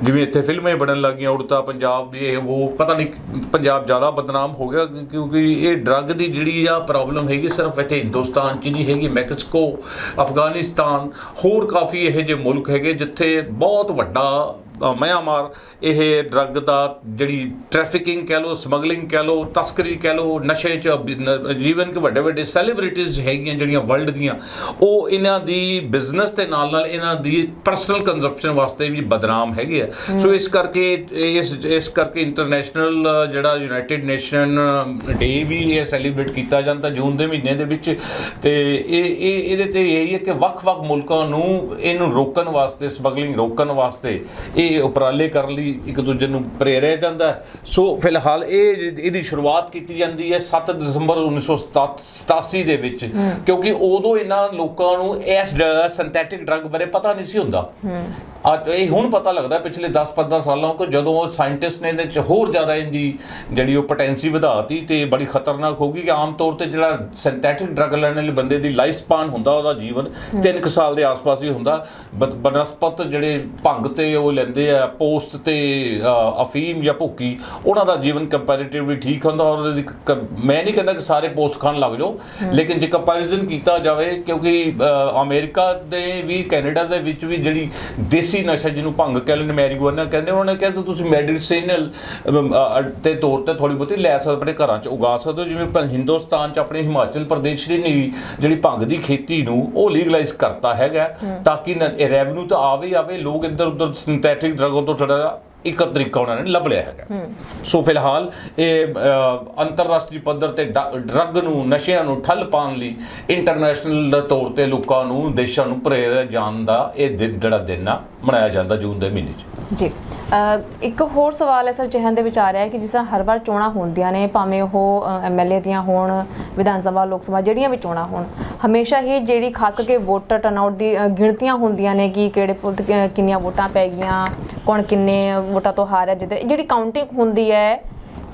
[SPEAKER 2] ਜਿਵੇਂ ਇੱਥੇ ਫਿਲਮਾਂ ਬਣਨ ਲੱਗੀਆਂ ਉੜਤਾ ਪੰਜਾਬ ਵੀ ਇਹ ਉਹ ਪਤਾ ਨਹੀਂ ਪੰਜਾਬ ਜ਼ਿਆਦਾ ਬਦਨਾਮ ਹੋ ਗਿਆ ਕਿਉਂਕਿ ਇਹ ਡਰੱਗ ਦੀ ਜਿਹੜੀ ਆ ਪ੍ਰੋਬਲਮ ਹੈਗੀ ਸਿਰਫ ਇੱਥੇ ਹਿੰਦੁਸਤਾਨ 'ਚ ਨਹੀਂ ਹੈਗੀ ਮੈਕਸੀਕੋ ਅਫਗਾਨਿਸਤਾਨ ਹੋਰ ਕਾਫੀ ਇਹੋ ਜਿਹੇ ਮੁਲਕ ਹੈਗੇ ਜਿੱਥੇ ਬਹੁਤ ਵੱਡਾ ਮਿਆਂਮਾਰ ਇਹ ਡਰੱਗ ਦਾ ਜਿਹੜੀ ਟ੍ਰੈਫਿਕਿੰਗ ਕਹਿ ਲੋ ਸਮਗਲਿੰਗ ਕਹਿ ਲੋ ਤਸਕਰੀ ਕਹਿ ਲੋ ਨਸ਼ੇ ਚ ਜੀਵਨ ਕੇ ਵੱਡੇ ਵੱਡੇ ਸੈਲੀਬ੍ਰਿਟੀਜ਼ ਹੈਗੀਆਂ ਜਿਹੜੀਆਂ ਵਰਲਡ ਦੀਆਂ ਉਹ ਇਹਨਾਂ ਦੀ ਬਿਜ਼ਨਸ ਦੇ ਨਾਲ ਨਾਲ ਇਹਨਾਂ ਦੀ ਪਰਸਨਲ ਕੰਜ਼ੰਪਸ਼ਨ ਵਾਸਤੇ ਵੀ ਬਦਨਾਮ ਹੈਗੇ ਆ। ਸੋ ਇਸ ਕਰਕੇ ਇਸ ਇਸ ਕਰਕੇ ਇੰਟਰਨੈਸ਼ਨਲ ਜਿਹੜਾ ਯੂਨਾਈਟਿਡ ਨੇਸ਼ਨ ਡੇ ਵੀ ਇਹ ਸੈਲੀਬ੍ਰੇਟ ਕੀਤਾ ਜਾਂਦਾ ਜੂਨ ਦੇ ਮਹੀਨੇ ਦੇ ਵਿੱਚ। ਤੇ ਇਹ ਇਹ ਇਹਦੇ ਤੇ ਇਹੀ ਹੈ ਕਿ ਵੱਖ-ਵੱਖ ਮੁਲਕਾਂ ਨੂੰ ਇਹਨੂੰ ਰੋਕਣ ਵਾਸਤੇ ਸਮਗਲਿੰਗ ਰੋਕਣ ਵਾਸਤੇ ਇਹ ਉਪਰਾਲੇ ਕਰਨ ਲਈ ਇੱਕ ਦੂਜੇ ਨੂੰ ਪ੍ਰੇਰਿਆ ਜਾਂਦਾ। ਸੋ ਫਿਲਹਾਲ ਇਹ ਇਹਦੀ ਸ਼ੁਰੂਆਤ ਕੀਤੀ ਜਾਂਦੀ ਹੈ 7 ਦਸੰਬਰ 1987 ਦੇ ਵਿੱਚ। ਕਿਉਂਕਿ ਉਦੋਂ ਇਹਨਾਂ ਲੋਕਾਂ ਨੂੰ ਇਸ ਸਿੰਥੈਟਿਕ ਡਰੱਗ ਬਾਰੇ ਪਤਾ ਨਹੀਂ ਸੀ ਹੁੰਦਾ। ਅੱਜ ਇਹ ਹੁਣ ਪਤਾ ਲੱਗਦਾ ਪਿਛਲੇ 10-15 ਸਾਲਾਂ ਤੋਂ ਜਦੋਂ ਉਹ ਸਾਇੰਟਿਸਟ ਨੇ ਇਹਦੇ ਚ ਹੋਰ ਜ਼ਿਆਦਾ ਇਹਦੀ ਜਿਹੜੀ ਉਹ ਪੋਟੈਂਸੀ ਵਧਾਤੀ ਤੇ ਬੜੀ ਖਤਰਨਾਕ ਹੋ ਗਈ ਕਿ ਆਮ ਤੌਰ ਤੇ ਜਿਹੜਾ ਸਿੰਥੈਟਿਕ ਡਰੱਗ ਲੈਣ ਵਾਲੇ ਬੰਦੇ ਦੀ ਲਾਈਫ ਸਪਾਨ ਹੁੰਦਾ ਉਹਦਾ ਜੀਵਨ 3 ਸਾਲ ਦੇ ਆਸ-ਪਾਸ ਹੀ ਹੁੰਦਾ। ਬਨਸਪਤ ਜਿਹੜੇ ਭੰਗ ਤੇ ਉਹ ਲੈਂਦੇ ਆ ਪੋਸਟ ਤੇ ਅਫੀਮ ਜਾਂ ਭੁੱਕੀ ਉਹਨਾਂ ਦਾ ਜੀਵਨ ਕੰਪੈਰੀਟਿਵਲੀ ਠੀਕ ਹੁੰਦਾ ਔਰ ਕ- ਮੈਂ ਨਹੀਂ ਕਹਿੰਦਾ ਕਿ ਸਾਰੇ ਪੋਸਟ ਖਾਣ ਲੱਗ ਜਾਓ ਲੇਕਿਨ ਜੇ ਕੰਪੈਰੀਜ਼ਨ ਕੀਤਾ ਜਾਵੇ ਕਿਉਂਕਿ ਅਮਰੀਕਾ ਦੇ ਵੀ ਕੈਨੇਡਾ ਦੇ ਵਿੱਚ ਵੀ ਜਿਹੜੀ ਦੇਸੀ ਨਸ਼ਾ ਜਿਹਨੂੰ ਭੰਗ ਕਹਿੰਦੇ ਨੇ ਮੈਰੀਗੁਆਨਾ ਕਹਿੰਦੇ ਉਹਨਾਂ ਨੇ ਕਹਿੰਦੇ ਤੁਸੀਂ ਮੈਡੀਸਿਨਲ ਤੇ ਤੌਰ ਤੇ ਥੋੜੀ ਬਹੁਤੀ ਲੈ ਸਕਦੇ ਆਪਣੇ ਘਰਾਂ 'ਚ ਉਗਾ ਸਕਦੇ ਹੋ। ਜਿਵੇਂ ਹਿੰਦੁਸਤਾਨ 'ਚ ਆਪਣੇ ਹਿਮਾਚਲ ਪ੍ਰਦੇਸ਼ ਨੇ ਜਿਹੜੀ ਭੰਗ ਦੀ ਖੇਤੀ ਨੂੰ ਉਹ ਲੀਗਲਾਈਜ਼ ਕਰਤਾ ਹੈਗਾ ਤਾਂ ਕਿ ਰੈਵਨਿਊ ਤਾਂ ਆਵੇ ਆਵੇ ਲੋਕ ਇੱਧਰ ਉੱਧਰ ਸਿੰਥੈਟਿਕ ਡਰੱਗਾਂ ਤੋਂ ਥੋੜਾ ਇੱਕ ਤਰੀਕਾ ਉਹਨਾਂ ਨੇ ਲੱਭ ਲਿਆ ਹੈਗਾ। ਸੋ ਫਿਲਹਾਲ ਇਹ ਅੰਤਰਰਾਸ਼ਟਰੀ ਪੱਧਰ ਤੇ ਡਰੱਗ ਨੂੰ, ਨਸ਼ਿਆਂ ਨੂੰ ਠੱਲ ਪਾਉਣ ਲਈ ਇੰਟਰਨੈਸ਼ਨਲ ਤੌਰ ਤੇ ਲੋਕਾਂ ਨੂੰ, ਦੇਸ਼ਾਂ ਨੂੰ ਪ੍ਰੇਰਿਆ ਜਾਣ ਦਾ ਇਹ ਜਿਹੜਾ ਦਿਨ ਆ, ਮਨਾਇਆ ਜਾਂਦਾ ਜੂਨ ਦੇ ਮਹੀਨੇ 'ਚ।
[SPEAKER 1] ਜੀ। ਇੱਕ ਹੋਰ ਸਵਾਲ ਹੈ ਸਰ ਜਿਹਨ ਦੇ ਵਿੱਚ ਆ ਰਿਹਾ ਹੈ ਕਿ ਜਿਸ ਤਰ੍ਹਾਂ ਹਰ ਵਾਰ ਚੋਣਾਂ ਹੁੰਦੀਆਂ ਨੇ, ਭਾਵੇਂ ਉਹ ਐਮਐਲਏ ਦੀਆਂ ਹੋਣ, ਵਿਧਾਨ ਸਭਾ, ਲੋਕ ਸਭਾ ਜਿਹੜੀਆਂ ਵੀ ਚੋਣਾਂ ਹੋਣ, ਹਮੇਸ਼ਾ ਹੀ ਜਿਹੜੀ ਖਾਸ ਕਰਕੇ ਵੋਟਰ ਟਰਨਆਊਟ ਦੀ ਗਿਣਤੀਆਂ ਹੁੰਦੀਆਂ ਨੇ ਕਿ ਕਿਹੜੇ ਪੁੱਲ ਕਿੰਨੀਆਂ ਵੋਟਾਂ ਪੈ ਗਈਆਂ ਕੌਣ ਕਿੰਨੇ ਵੋਟਾਂ ਤੋਂ ਹਾਰਿਆ ਜਿੱਦਾਂ ਜਿਹੜੀ ਕਾਊਂਟਿੰਗ ਹੁੰਦੀ ਹੈ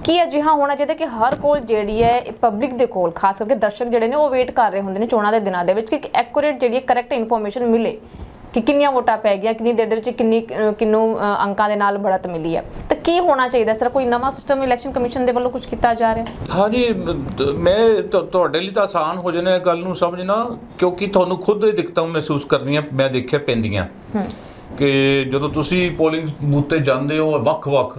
[SPEAKER 1] ਕੀ ਅਜਿਹਾ ਹੋਣਾ ਚਾਹੀਦਾ ਕਿ ਹਰ ਕੋਲ ਜਿਹੜੀ ਹੈ ਪਬਲਿਕ ਦੇ ਕੋਲ ਖਾਸ ਕਰਕੇ ਦਰਸ਼ਕ ਜਿਹੜੇ ਨੇ ਉਹ ਵੇਟ ਕਰ ਰਹੇ ਹੁੰਦੇ ਨੇ ਚੋਣਾਂ ਦੇ ਦਿਨਾਂ ਦੇ ਵਿੱਚ ਕਿ ਐਕੂਰੇਟ ਜਿਹੜੀ ਹੈ ਕਰੈਕਟ ਇਨਫੋਰਮੇਸ਼ਨ ਮਿਲੇ ਕਿ ਕਿੰਨੀਆਂ ਵੋਟਾਂ ਪੈ ਗਈਆਂ ਕਿੰਨੀ ਦੇਰ ਦੇ ਵਿੱਚ ਕਿੰਨੀ ਕਿੰਨੂੰ ਅੰਕਾਂ ਦੇ ਨਾਲ ਬੜਤ ਮਿਲੀ ਹੈ। ਤਾਂ ਕੀ ਹੋਣਾ ਚਾਹੀਦਾ ਸਰ? ਕੋਈ ਨਵਾਂ ਸਿਸਟਮ ਇਲੈਕਸ਼ਨ ਕਮਿਸ਼ਨ ਦੇ ਵੱਲੋਂ ਕੁਝ ਕੀਤਾ ਜਾ ਰਿਹਾ?
[SPEAKER 2] ਹਾਂਜੀ ਮ- ਮੈਂ ਤੁਹਾਡੇ ਲਈ ਤਾਂ ਆਸਾਨ ਹੋ ਜਾਣਾ ਇਹ ਗੱਲ ਨੂੰ ਸਮਝਣਾ ਕਿਉਂਕਿ ਤੁਹਾਨੂੰ ਖੁਦ ਇਹ ਦਿੱਕਤਾਂ ਮਹਿਸੂਸ ਕਰਨੀਆਂ ਮੈਂ ਦੇਖਿਆ ਪੈਂਦੀਆਂ। ਕਿ ਜਦੋਂ ਤੁਸੀਂ ਪੋਲਿੰਗ ਬੂਥ ਤੇ ਜਾਂਦੇ ਹੋ ਵੱਖ-ਵੱਖ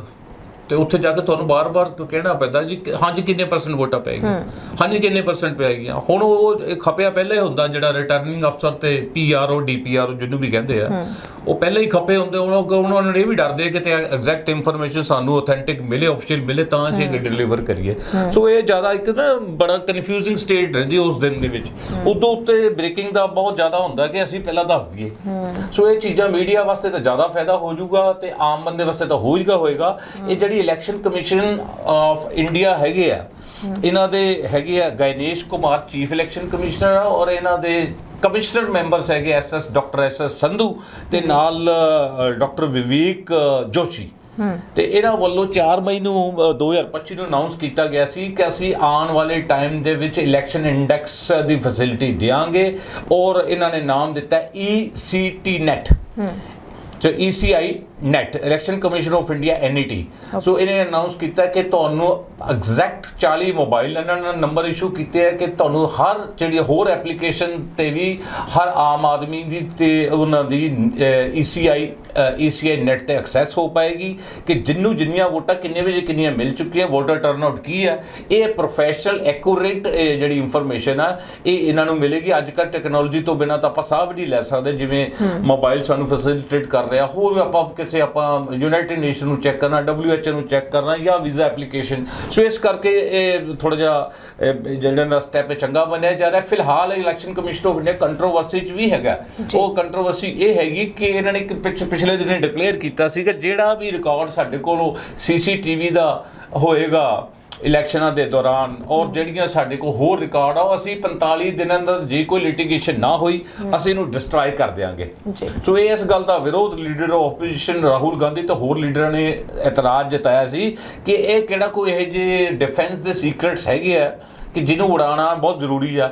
[SPEAKER 2] ਤੇ ਉੱਥੇ ਜਾ ਕੇ ਤੁਹਾਨੂੰ ਬਾਰ-ਬਾਰ ਕਹਿਣਾ ਪੈਂਦਾ ਜੀ ਹਾਂਜੀ ਕਿੰਨੇ ਪਰਸੈਂਟ ਵੋਟਾਂ ਪੈ ਗਈਆਂ? ਹਾਂਜੀ ਕਿੰਨੇ ਪਰਸੈਂਟ ਪੈ ਗਈਆਂ? ਹੁਣ ਉਹ ਖਪਿਆ ਪਹਿਲਾਂ ਹੀ ਹੁੰਦਾ ਜਿਹੜਾ ਰਿਟਰਨਿੰਗ ਅਫਸਰ ਤੇ ਪੀਆਰਓ ਡੀਪੀਆਰਓ ਜਿਹਨੂੰ ਵੀ ਕਹਿੰਦੇ ਆ ਉਹ ਪਹਿਲਾਂ ਹੀ ਖਪੇ ਹੁੰਦੇ ਉਹਨਾਂ ਨੂੰ ਇਹ ਵੀ ਡਰਦੇ ਕਿ ਤੇ ਐਗਜ਼ੈਕਟ ਇਨਫੋਰਮੇਸ਼ਨ ਸਾਨੂੰ ਆਥੈਂਟਿਕ ਮਿਲੇ ਆਫੀਸ਼ੀਅਲ ਮਿਲੇ ਤਾਂ ਅਸੀਂ ਇਹ ਡਿਲੀਵਰ ਕਰੀਏ। ਸੋ ਇਹ ਜ਼ਿਆਦਾ ਇੱਕ ਨਾ ਬੜਾ ਕਨਫਿਊਜ਼ਿੰਗ ਸਟੇਟ ਰਹਿੰਦੀ ਉਸ ਦਿਨ ਦੇ ਵਿੱਚ। ਉਦੋਂ ਉੱਤੇ ਬ੍ਰੇਕਿੰਗ ਦਾ ਬਹੁਤ ਜ਼ਿਆਦਾ ਹੁੰਦਾ ਕਿ ਅਸੀਂ ਪਹਿਲਾਂ ਦੱਸ ਦਈਏ। ਸੋ ਇਹ ਚੀਜ਼ਾਂ ਮੀਡੀਆ ਵਾਸਤੇ ਤਾਂ ਜ਼ਿਆਦਾ ਫਾਇਦਾ ਹੋ ਜਾਊਗਾ ਤੇ ਆਮ ਬੰਦੇ ਵਾਸਤੇ ਤਾਂ ਹੋ ਜਾਊਗਾ ਹੋਏਗਾ। ਇਹ ਜਿਹੜੀ ਇਲੈਕਸ਼ਨ ਕਮਿਸ਼ਨ ਆਫ ਇੰਡੀਆ ਹੈਗੇ ਆ ਇਹਨਾਂ ਦੇ ਹੈਗੇ ਆ Gyanesh Kumar chief election commissioner ਆ ਔਰ ਇਹਨਾਂ ਦੇ ਕਮਿਸ਼ਨਰ ਮੈਂਬਰਸ ਹੈਗੇ ਐਸਐਸ ਡਾਕਟਰ ਐਸਐਸ ਸੰਧੂ ਤੇ ਨਾਲ ਡਾਕਟਰ ਵਿਵੇਕ ਜੋਸ਼ੀ। ਤੇ ਇਹਨਾਂ ਵੱਲੋਂ 4 ਮਈ ਨੂੰ ਅ, 2025 ਨੂੰ ਅਨਾਉਂਸ ਕੀਤਾ ਗਿਆ ਸੀ ਕਿ ਅਸੀਂ ਆਉਣ ਵਾਲੇ ਟਾਈਮ ਦੇ ਵਿੱਚ ਇਲੈਕਸ਼ਨ ਇੰਡੈਕਸ ਦੀ ਫੈਸਿਲਿਟੀ ਦੇਵਾਂਗੇ ਔਰ ਇਹਨਾਂ ਨੇ ਨਾਮ ਦਿੱਤਾ ECT ਨੈਟ ਜੋ ECI net Election Commission of India NET so ਇਹਨੇ ਅਨਾਉਂਸ ਕੀਤਾ ਕਿ ਤੁਹਾਨੂੰ ਐਗਜ਼ੈਕਟ 40 ਮੋਬਾਈਲ ਨੰਬਰ ਇਸ਼ੂ ਕੀਤੇ ਹੈ ਕਿ ਤੁਹਾਨੂੰ ਹਰ ਜਿਹੜੀ ਹੋਰ ਐਪਲੀਕੇਸ਼ਨ ਤੇ ਵੀ ਹਰ ਆਮ ਆਦਮੀ ਦੀ ਤੇ ਉਹਨਾਂ ਦੀ ECI ECI ਨੈਟ ਤੇ ਐਕਸੈਸ ਹੋ ਪਾਏਗੀ ਕਿ ਜਿੰਨੂੰ ਜਿੰਨੀਆਂ ਵੋਟਾਂ ਕਿੰਨੇ ਵਜੇ ਕਿੰਨੀਆਂ ਮਿਲ ਚੁੱਕੀਆਂ ਵੋਟਰ ਟਰਨਆਊਟ ਕੀ ਹੈ ਇਹ ਪ੍ਰੋਫੈਸ਼ਨਲ ਐਕੂਰੇਟ ਜਿਹੜੀ ਇਨਫੋਰਮੇਸ਼ਨ ਆ ਇਹ ਇਹਨਾਂ ਨੂੰ ਮਿਲੇਗੀ। ਅੱਜ ਕੱਲ੍ਹ ਟੈਕਨੋਲੋਜੀ ਤੋਂ ਬਿਨਾਂ ਤਾਂ ਆਪਾਂ ਸਾਹ ਵੀ ਨਹੀਂ ਲੈ ਸਕਦੇ ਜਿਵੇਂ ਮੋਬਾਈਲ ਸਾਨੂੰ ਫੈਸਿਲਿਟੇਟ ਕਰ ਰਿਹਾ ਹੋਰ ਵੀ ਆਪਾਂ ਕਿਸੇ ਆਪਾਂ ਯੂਨਾਈਟਿਡ ਨੇਸ਼ਨ ਨੂੰ ਚੈੱਕ ਕਰਨਾ WHO ਨੂੰ ਚੈੱਕ ਕਰਨਾ ਜਾਂ ਵੀਜ਼ਾ ਐਪਲੀਕੇਸ਼ਨ ਸੋ ਇਸ ਕਰਕੇ ਇਹ ਥੋੜਾ ਜਿਹਾ ਜਿਹੜਾ ਨਾ ਸਟੈਪ ਚੰਗਾ ਬਣਿਆ ਜਾ ਰਿਹਾ। ਫਿਲਹਾਲ Election Commission of India controversy ਚ ਵੀ ਹੈਗਾ। ਉਹ ਕੰਟਰੋਵਰਸੀ ਇਹ ਹੈਗੀ ਕਿ ਇਹਨਾਂ ਨੇ ਪਿਛਲੇ ਦਿਨੇ ਡਿਕਲੇਅਰ ਕੀਤਾ ਸੀ ਕਿ ਜਿਹੜਾ ਵੀ ਰਿਕਾਰਡ ਸਾਡੇ ਕੋਲ ਸੀਸੀਟੀਵੀ ਦਾ ਹੋਏਗਾ ਇਲੈਕਸ਼ਨਾਂ ਦੇ ਦੌਰਾਨ ਔਰ ਜਿਹੜੀਆਂ ਸਾਡੇ ਕੋਲ ਹੋਰ ਰਿਕਾਰਡ ਆ ਉਹ ਅਸੀਂ 45 ਦਿਨਾਂ ਅੰਦਰ ਜੇ ਕੋਈ ਲਿਟੀਗੇਸ਼ਨ ਨਾ ਹੋਈ ਅਸੀਂ ਇਹਨੂੰ ਡਿਸਟਰੋਏ ਕਰ ਦਿਆਂਗੇ।
[SPEAKER 1] ਜੀ।
[SPEAKER 2] ਸੋ ਇਹ ਇਸ ਗੱਲ ਦਾ ਵਿਰੋਧ leader of opposition Rahul Gandhi ਤੇ ਹੋਰ ਲੀਡਰਾਂ ਨੇ ਇਤਰਾਜ਼ ਜਤਾਇਆ ਸੀ ਕਿ ਇਹ ਕਿਹੜਾ ਕੋਈ ਇਹ ਜੇ ਡਿਫੈਂਸ ਦੇ ਸੀਕ੍ਰੇਟਸ ਹੈਗੇ ਆ ਕਿ ਜਿਹਨੂੰ ਉਡਾਉਣਾ ਬਹੁਤ ਜ਼ਰੂਰੀ ਆ।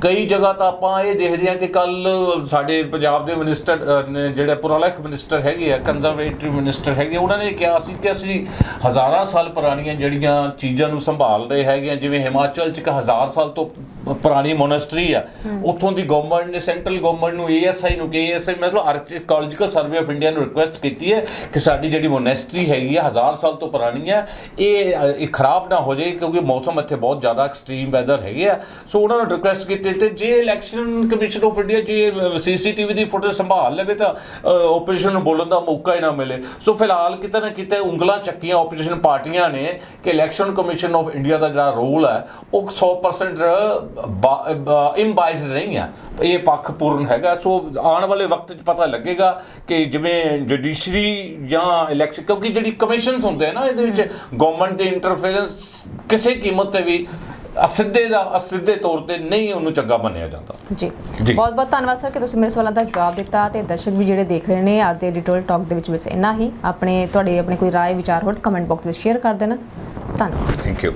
[SPEAKER 2] ਕਈ ਜਗ੍ਹਾ ਤਾਂ ਆਪਾਂ ਇਹ ਦੇਖਦੇ ਆ ਕਿ ਕੱਲ ਸਾਡੇ ਪੰਜਾਬ ਦੇ ਮਿਨਿਸਟਰ ਜਿਹੜੇ ਪੁਰਾਲਖ ਮਿਨਿਸਟਰ ਹੈਗੇ ਆ ਕੰਜ਼ਰਵੇਟਿਵ ਮਿਨਿਸਟਰ ਹੈਗੇ ਉਹਨਾਂ ਨੇ ਕਿਹਾ ਸੀ ਕਿ ਅਸੀਂ ਹਜ਼ਾਰਾਂ ਸਾਲ ਪੁਰਾਣੀਆਂ ਜਿਹੜੀਆਂ ਚੀਜ਼ਾਂ ਨੂੰ ਸੰਭਾਲ ਰਹੇ ਹੈਗੇ ਆ ਜਿਵੇਂ ਹਿਮਾਚਲ ਚ ਇੱਕ ਹਜ਼ਾਰ ਸਾਲ ਤੋਂ ਪੁਰਾਣੀ ਮੋਨੈਸਟਰੀ ਆ। ਉੱਥੋਂ ਦੀ ਗਵਰਨਮੈਂਟ ਨੇ ਸੈਂਟਰਲ ਗਵਰਨਮੈਂਟ ਨੂੰ ਏਐਸਆਈ ਨੂੰ ਕਿ ਏਐਸਆਈ ਮਤਲਬ ਆਰਕੀਓਲੋਜੀਕਲ ਸਰਵੇ ਆਫ ਇੰਡੀਆ ਨੂੰ ਰਿਕੁਐਸਟ ਕੀਤੀ ਹੈ ਕਿ ਸਾਡੀ ਜਿਹੜੀ ਮੋਨੈਸਟਰੀ ਹੈਗੀ ਆ ਹਜ਼ਾਰ ਸਾਲ ਤੋਂ ਪੁਰਾਣੀ ਅ, ਇਹ ਖਰਾਬ ਨਾ ਹੋ ਜਾਏ ਕਿਉਂਕਿ ਮੌਸਮ ਇੱਥੇ ਬਹੁਤ ਜ਼ਿਆਦਾ ਐਕਸਟ੍ਰੀਮ ਵੈਦਰ ਹੈਗੇ ਆ। ਸੋ ਉਹਨਾਂ ਨੂੰ ਰਿਕੁਐਸਟ ਕੀਤੀ ਤੇ ਜੇ ਇਲੈਕਸ਼ਨ ਕਮਿਸ਼ਨ ਆਫ ਇੰਡੀਆ ਜੇ ਸੀਸੀਟੀਵੀ ਦੀ ਫੁਟੇਜ ਸੰਭਾਲ ਲਵੇ ਤਾਂ ਆਪੋਜੀਸ਼ਨ ਨੂੰ ਬੋਲਣ ਦਾ ਮੌਕਾ ਹੀ ਨਾ ਮਿਲੇ। ਸੋ ਫਿਲਹਾਲ ਕਿਤੇ ਨਾ ਕਿਤੇ ਉਂਗਲਾਂ ਚੱਕੀਆਂ ਆਪੋਜੀਸ਼ਨ ਪਾਰਟੀਆਂ ਨੇ ਕਿ ਇਲੈਕਸ਼ਨ ਕਮਿਸ਼ਨ ਆਫ ਇੰਡੀਆ ਦਾ ਜਿਹੜਾ ਰੋਲ ਹੈ, ਉਹ 100% ਇੰਬਾਈਜ਼ਡ ਨਹੀਂ ਹੈ। ਇਹ ਪੱਖਪੂਰਨ ਹੈਗਾ। ਸੋ ਆਉਣ ਵਾਲੇ ਵਕਤ 'ਚ ਪਤਾ ਲੱਗੇਗਾ ਕਿ ਜਿਵੇਂ ਜੁਡੀਸ਼ਰੀ ਜਾਂ ਇਲੈਕਸ਼ਨ ਕਿਉਂਕਿ ਜਿਹੜੀ ਕਮਿਸ਼ਨਸ ਹੁੰਦੇ ਆ ਨਾ, ਇਹਦੇ ਵਿੱਚ ਗਵਰਨਮੈਂਟ ਦੇ ਇੰਟਰਫੇਰੈਂਸ ਕਿਸੇ ਕੀਮਤ ਤੇ ਵੀ ਅਸਿੱਧੇ ਦਾ ਅਸਿੱਧੇ ਤੌਰ ਤੇ ਨਹੀਂ ਉਹਨੂੰ ਚੰਗਾ ਮੰਨਿਆ ਜਾਂਦਾ। ਜੀ।
[SPEAKER 1] ਬਹੁਤ ਬਹੁਤ ਧੰਨਵਾਦ ਸਰ ਕਿ ਤੁਸੀਂ ਮੇਰੇ ਸਵਾਲਾਂ ਦਾ ਜਵਾਬ ਦਿੱਤਾ ਤੇ ਦਰਸ਼ਕ ਵੀ ਜਿਹੜੇ ਦੇਖ ਰਹੇ ਨੇ ਅੱਜ ਦੇ ਐਡੀਟੋਰੀਅਲ ਟਾਕ ਦੇ ਵਿੱਚ ਬਸ ਇੰਨਾ ਹੀ। ਆਪਣੇ ਤੁਹਾਡੇ ਆਪਣੇ ਕੋਈ ਰਾਏ ਵਿਚਾਰ ਹੋਰ ਕਮੈਂਟ ਬਾਕਸ ਵਿੱਚ ਸ਼ੇਅਰ ਕਰ ਦੇਣਾ। ਧੰਨਵਾਦ।
[SPEAKER 2] Thank you